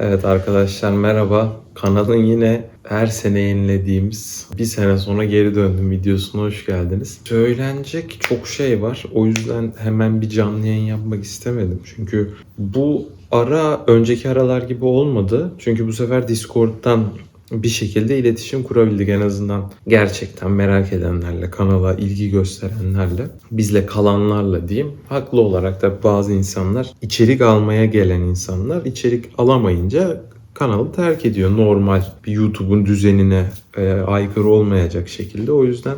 Evet arkadaşlar merhaba. Kanalın yine her sene yenilediğimiz bir sene sonra geri döndüm videosuna hoş geldiniz. Söylenecek çok şey var. O yüzden hemen bir canlı yayın yapmak istemedim. Çünkü bu ara önceki aralar gibi olmadı. Çünkü bu sefer Discord'dan bir şekilde iletişim kurabildik en azından gerçekten merak edenlerle, kanala ilgi gösterenlerle, bizle kalanlarla diyeyim. Haklı olarak da bazı insanlar içerik almaya gelen insanlar içerik alamayınca kanalı terk ediyor. Normal bir YouTube'un düzenine e, aykırı olmayacak şekilde. O yüzden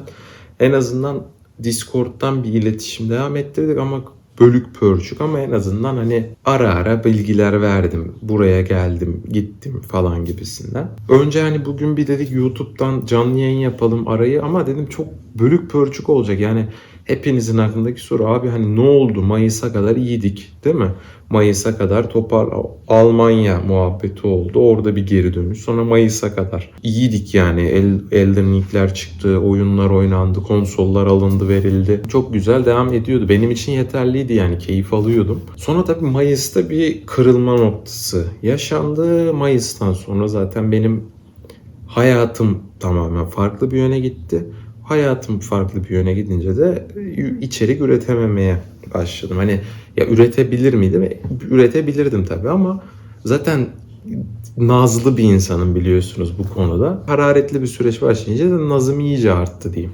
en azından Discord'dan bir iletişim devam ettirdik ama bölük pörçük ama en azından hani ara ara bilgiler verdim. Buraya geldim, gittim falan gibisinden. Önce hani bugün bir dedik YouTube'dan canlı yayın yapalım arayı ama dedim çok bölük pörçük olacak. Yani hepinizin aklındaki soru abi hani ne oldu Mayıs'a kadar iyiydik değil mi? Mayıs'a kadar topar Almanya muhabbeti oldu. Orada bir geri dönüş. Sonra Mayıs'a kadar iyiydik yani. El, Elden Ring'ler çıktı, oyunlar oynandı, konsollar alındı, verildi. Çok güzel devam ediyordu. Benim için yeterliydi yani. Keyif alıyordum. Sonra tabii Mayıs'ta bir kırılma noktası yaşandı. Mayıs'tan sonra zaten benim hayatım tamamen farklı bir yöne gitti. Hayatım farklı bir yöne gidince de içerik üretememeye başladım. Hani ya üretebilir miydim? Üretebilirdim tabii ama zaten nazlı bir insanım biliyorsunuz bu konuda. Hararetli bir süreç başlayınca da nazım iyice arttı diyeyim.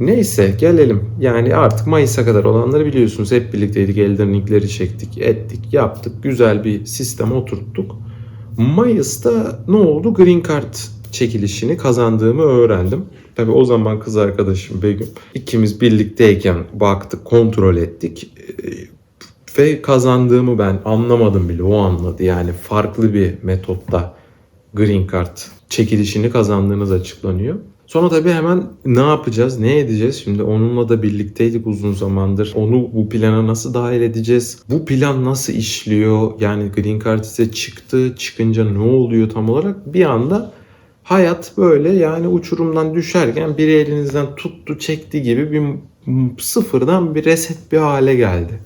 Neyse gelelim. Yani artık Mayıs'a kadar olanları biliyorsunuz. Hep birlikteydik. Elden çektik, ettik, yaptık. Güzel bir sistem oturttuk. Mayıs'ta ne oldu? Green Card çekilişini kazandığımı öğrendim. Tabi o zaman kız arkadaşım Begüm ikimiz birlikteyken baktık kontrol ettik Ee, ve kazandığımı ben anlamadım bile o anladı yani farklı bir metotta Green Card çekilişini kazandığınız açıklanıyor. Sonra tabii hemen ne yapacağız, ne edeceğiz? Şimdi onunla da birlikteydik uzun zamandır. Onu bu plana nasıl dahil edeceğiz? Bu plan nasıl işliyor? Yani Green Card size çıktı, çıkınca ne oluyor tam olarak? Bir anda hayat böyle yani uçurumdan düşerken biri elinizden tuttu çekti gibi bir sıfırdan bir reset bir hale geldi.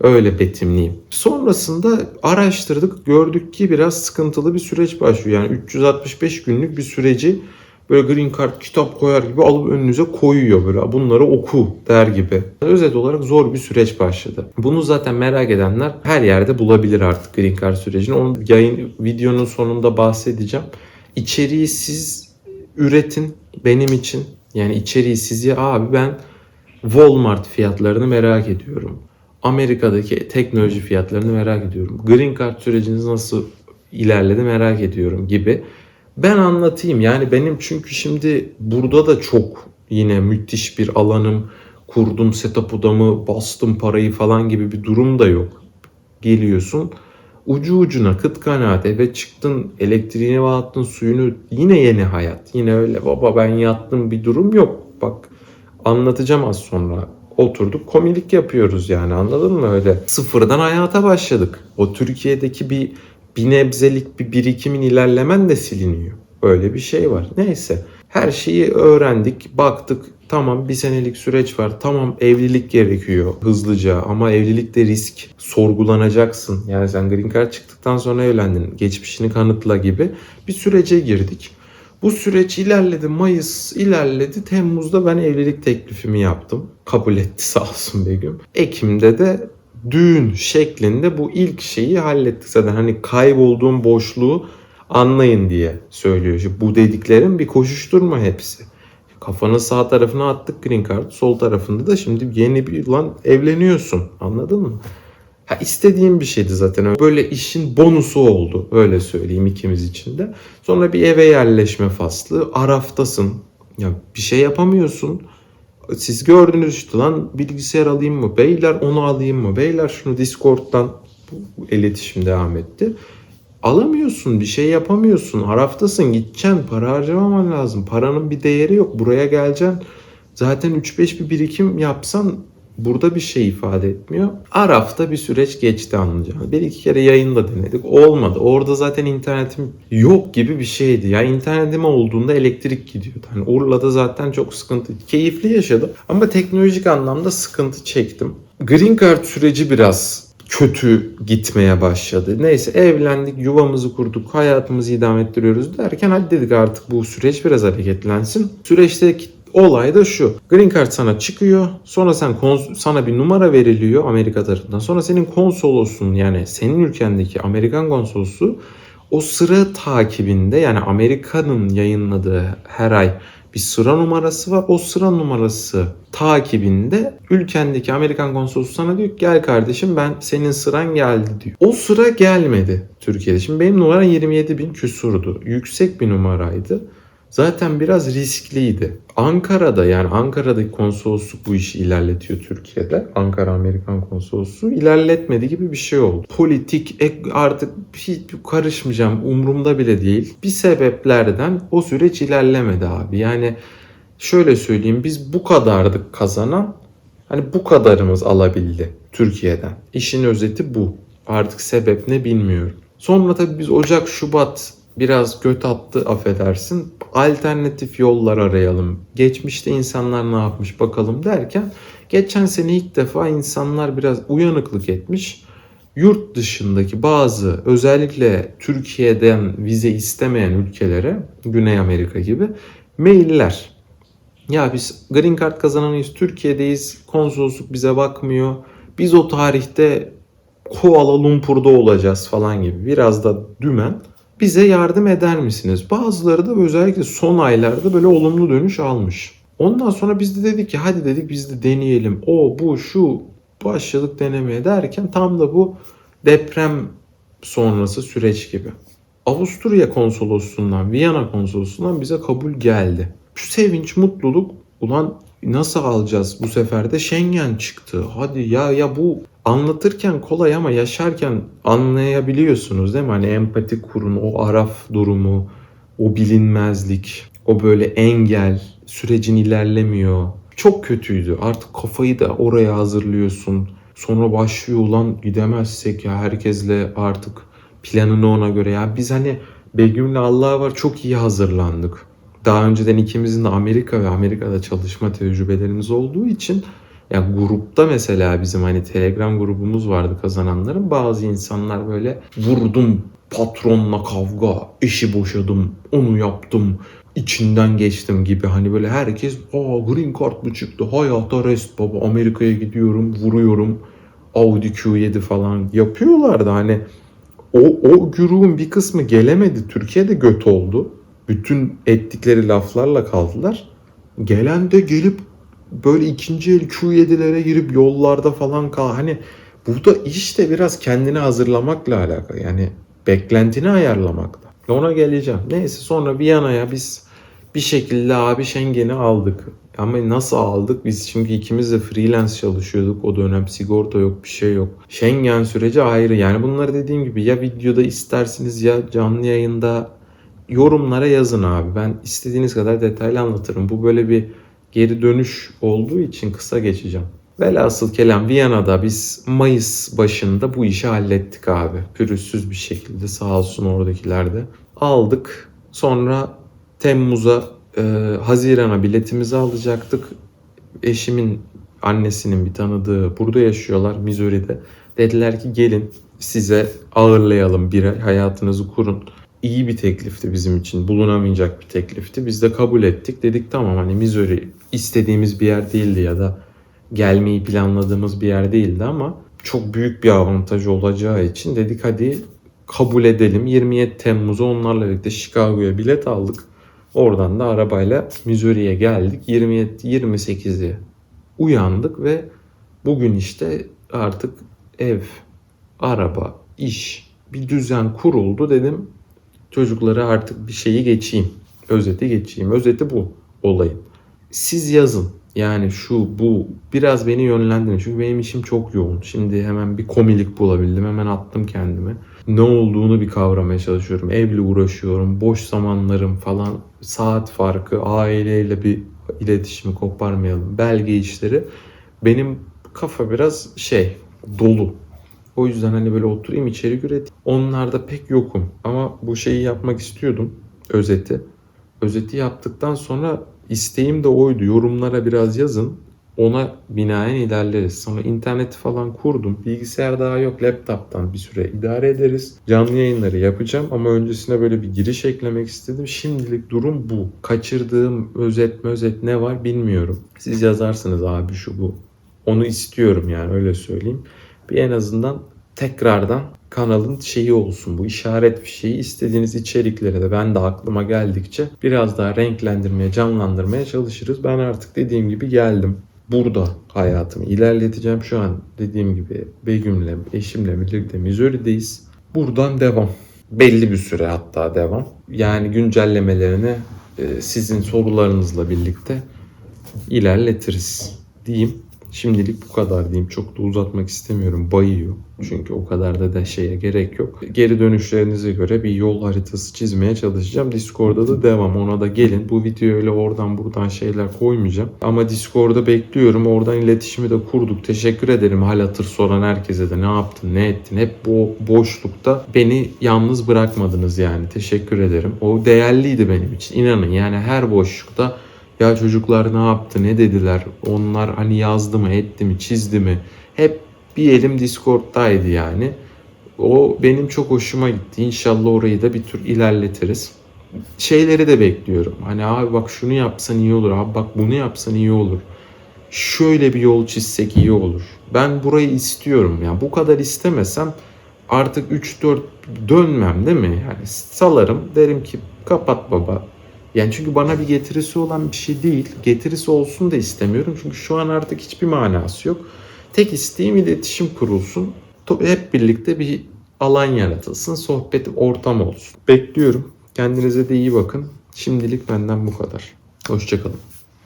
Öyle betimleyeyim. Sonrasında araştırdık gördük ki biraz sıkıntılı bir süreç başlıyor. Yani 365 günlük bir süreci böyle green card kitap koyar gibi alıp önünüze koyuyor böyle bunları oku der gibi. Özet olarak zor bir süreç başladı. Bunu zaten merak edenler her yerde bulabilir artık green card sürecini. Onu yayın videonun sonunda bahsedeceğim. İçeriği siz üretin benim için. Yani içeriği siz ya abi ben Walmart fiyatlarını merak ediyorum. Amerika'daki teknoloji fiyatlarını merak ediyorum. Green Card süreciniz nasıl ilerledi merak ediyorum gibi. Ben anlatayım yani benim çünkü şimdi burada da çok yine müthiş bir alanım kurdum setup odamı bastım parayı falan gibi bir durum da yok. Geliyorsun ucu ucuna kıt kanaat eve çıktın elektriğini bağlattın suyunu yine yeni hayat. Yine öyle baba ben yattım bir durum yok. Bak anlatacağım az sonra. Oturduk komilik yapıyoruz yani anladın mı öyle. Sıfırdan hayata başladık. O Türkiye'deki bir bir nebzelik bir birikimin ilerlemen de siliniyor. Öyle bir şey var. Neyse her şeyi öğrendik, baktık. Tamam bir senelik süreç var. Tamam evlilik gerekiyor hızlıca ama evlilikte risk. Sorgulanacaksın. Yani sen green card çıktıktan sonra evlendin. Geçmişini kanıtla gibi bir sürece girdik. Bu süreç ilerledi. Mayıs ilerledi. Temmuz'da ben evlilik teklifimi yaptım. Kabul etti sağ olsun Begüm. Ekim'de de düğün şeklinde bu ilk şeyi hallettik zaten. Hani kaybolduğum boşluğu anlayın diye söylüyor. İşte bu dediklerin bir koşuşturma hepsi. Kafanın sağ tarafına attık green card, sol tarafında da şimdi yeni bir lan evleniyorsun. Anladın mı? Ha istediğim bir şeydi zaten. Böyle işin bonusu oldu. Öyle söyleyeyim ikimiz için de. Sonra bir eve yerleşme faslı. Araftasın. Ya bir şey yapamıyorsun. Siz gördünüz işte lan bilgisayar alayım mı? Beyler onu alayım mı? Beyler şunu Discord'dan bu iletişim devam etti. Alamıyorsun, bir şey yapamıyorsun. Araftasın, gideceksin, para harcamaman lazım. Paranın bir değeri yok. Buraya geleceksin. Zaten 3-5 bir birikim yapsan burada bir şey ifade etmiyor. Araf'ta bir süreç geçti anlayacağım. Bir iki kere yayında denedik. Olmadı. Orada zaten internetim yok gibi bir şeydi. Ya yani internetim olduğunda elektrik gidiyordu. Hani Urla'da zaten çok sıkıntı. Keyifli yaşadım ama teknolojik anlamda sıkıntı çektim. Green Card süreci biraz kötü gitmeye başladı. Neyse evlendik, yuvamızı kurduk, hayatımızı idame ettiriyoruz derken hadi dedik artık bu süreç biraz hareketlensin. Süreçteki olay da şu. Green Card sana çıkıyor. Sonra sen sana bir numara veriliyor Amerika tarafından. Sonra senin konsolosun yani senin ülkendeki Amerikan konsolosu o sıra takibinde yani Amerika'nın yayınladığı her ay bir sıra numarası var. O sıra numarası takibinde ülkendeki Amerikan konsolosu sana diyor ki, gel kardeşim ben senin sıran geldi diyor. O sıra gelmedi Türkiye'de. Şimdi benim numaram 27 bin küsurdu. Yüksek bir numaraydı. Zaten biraz riskliydi. Ankara'da yani Ankara'daki konsolosluk bu işi ilerletiyor Türkiye'de. Ankara Amerikan konsolosluğu ilerletmedi gibi bir şey oldu. Politik ek- artık hiç karışmayacağım umurumda bile değil. Bir sebeplerden o süreç ilerlemedi abi. Yani şöyle söyleyeyim biz bu kadardık kazanan hani bu kadarımız alabildi Türkiye'den. İşin özeti bu. Artık sebep ne bilmiyorum. Sonra tabii biz Ocak, Şubat biraz göt attı affedersin. Alternatif yollar arayalım. Geçmişte insanlar ne yapmış bakalım derken geçen sene ilk defa insanlar biraz uyanıklık etmiş. Yurt dışındaki bazı özellikle Türkiye'den vize istemeyen ülkelere Güney Amerika gibi mailler. Ya biz green card kazananıyız, Türkiye'deyiz, konsolosluk bize bakmıyor. Biz o tarihte Kuala Lumpur'da olacağız falan gibi biraz da dümen. Bize yardım eder misiniz? Bazıları da özellikle son aylarda böyle olumlu dönüş almış. Ondan sonra biz de dedik ki hadi dedik biz de deneyelim. O bu şu başladık denemeye derken tam da bu deprem sonrası süreç gibi. Avusturya konsolosluğundan, Viyana konsolosluğundan bize kabul geldi. Şu sevinç, mutluluk ulan nasıl alacağız bu sefer de Schengen çıktı. Hadi ya ya bu anlatırken kolay ama yaşarken anlayabiliyorsunuz değil mi? Hani empati kurun, o araf durumu, o bilinmezlik, o böyle engel, sürecin ilerlemiyor. Çok kötüydü. Artık kafayı da oraya hazırlıyorsun. Sonra başlıyor ulan gidemezsek ya herkesle artık planını ona göre. Ya biz hani Begüm'le Allah'a var çok iyi hazırlandık. Daha önceden ikimizin de Amerika ve Amerika'da çalışma tecrübelerimiz olduğu için ya grupta mesela bizim hani Telegram grubumuz vardı kazananların. Bazı insanlar böyle vurdum patronla kavga, işi boşadım, onu yaptım, içinden geçtim gibi. Hani böyle herkes aa green card mı çıktı? Hayata rest baba. Amerika'ya gidiyorum vuruyorum. Audi Q7 falan. Yapıyorlardı hani o, o grubun bir kısmı gelemedi. Türkiye'de göt oldu. Bütün ettikleri laflarla kaldılar. Gelen de gelip böyle ikinci el Q7'lere girip yollarda falan kal hani burada işte biraz kendini hazırlamakla alakalı yani beklentini ayarlamakla ona geleceğim neyse sonra Viyana'ya biz bir şekilde abi Schengen'i aldık. Ama nasıl aldık? Biz çünkü ikimiz de freelance çalışıyorduk. O dönem sigorta yok, bir şey yok. Schengen süreci ayrı. Yani bunları dediğim gibi ya videoda istersiniz ya canlı yayında yorumlara yazın abi. Ben istediğiniz kadar detaylı anlatırım. Bu böyle bir geri dönüş olduğu için kısa geçeceğim. Velhasıl kelam Viyana'da biz Mayıs başında bu işi hallettik abi. Pürüzsüz bir şekilde sağ olsun oradakiler de. Aldık. Sonra Temmuz'a, e, Haziran'a biletimizi alacaktık. Eşimin annesinin bir tanıdığı burada yaşıyorlar Missouri'de. Dediler ki gelin size ağırlayalım bir ay hayatınızı kurun. İyi bir teklifti bizim için. Bulunamayacak bir teklifti. Biz de kabul ettik. Dedik tamam hani Missouri istediğimiz bir yer değildi ya da gelmeyi planladığımız bir yer değildi ama çok büyük bir avantaj olacağı için dedik hadi kabul edelim. 27 Temmuz'a onlarla birlikte Chicago'ya bilet aldık. Oradan da arabayla Missouri'ye geldik. 27 28'i uyandık ve bugün işte artık ev, araba, iş bir düzen kuruldu dedim. Çocuklara artık bir şeyi geçeyim. Özeti geçeyim. Özeti bu olayın. Siz yazın. Yani şu bu biraz beni yönlendirin. Çünkü benim işim çok yoğun. Şimdi hemen bir komilik bulabildim. Hemen attım kendime. Ne olduğunu bir kavramaya çalışıyorum. Evle uğraşıyorum. Boş zamanlarım falan. Saat farkı. Aileyle bir iletişimi koparmayalım. Belge işleri. Benim kafa biraz şey dolu. O yüzden hani böyle oturayım içerik üreteyim. Onlarda pek yokum. Ama bu şeyi yapmak istiyordum. Özeti. Özeti yaptıktan sonra isteğim de oydu. Yorumlara biraz yazın. Ona binaen ilerleriz. Sonra interneti falan kurdum. Bilgisayar daha yok. Laptop'tan bir süre idare ederiz. Canlı yayınları yapacağım ama öncesine böyle bir giriş eklemek istedim. Şimdilik durum bu. Kaçırdığım özet özet ne var bilmiyorum. Siz yazarsınız abi şu bu. Onu istiyorum yani öyle söyleyeyim. Bir en azından tekrardan kanalın şeyi olsun bu işaret bir şeyi istediğiniz içeriklere de ben de aklıma geldikçe biraz daha renklendirmeye canlandırmaya çalışırız. Ben artık dediğim gibi geldim. Burada hayatımı ilerleteceğim. Şu an dediğim gibi Begüm'le, eşimle birlikte Missouri'deyiz. Buradan devam. Belli bir süre hatta devam. Yani güncellemelerini e, sizin sorularınızla birlikte ilerletiriz diyeyim. Şimdilik bu kadar diyeyim. Çok da uzatmak istemiyorum. Bayıyor. Çünkü o kadar da da şeye gerek yok. Geri dönüşlerinize göre bir yol haritası çizmeye çalışacağım. Discord'da da devam. Ona da gelin. Bu videoya öyle oradan buradan şeyler koymayacağım. Ama Discord'da bekliyorum. Oradan iletişimi de kurduk. Teşekkür ederim hal hatır soran herkese de ne yaptın, ne ettin. Hep bu boşlukta beni yalnız bırakmadınız yani. Teşekkür ederim. O değerliydi benim için. İnanın yani her boşlukta ya çocuklar ne yaptı, ne dediler? Onlar hani yazdı mı, etti mi, çizdi mi? Hep bir elim Discord'daydı yani. O benim çok hoşuma gitti. İnşallah orayı da bir tür ilerletiriz. Şeyleri de bekliyorum. Hani abi bak şunu yapsan iyi olur. Abi bak bunu yapsan iyi olur. Şöyle bir yol çizsek iyi olur. Ben burayı istiyorum. Yani bu kadar istemesem artık 3-4 dönmem değil mi? Yani salarım derim ki kapat baba yani çünkü bana bir getirisi olan bir şey değil. Getirisi olsun da istemiyorum. Çünkü şu an artık hiçbir manası yok. Tek isteğim iletişim kurulsun. Hep birlikte bir alan yaratılsın. Sohbet ortam olsun. Bekliyorum. Kendinize de iyi bakın. Şimdilik benden bu kadar. Hoşçakalın.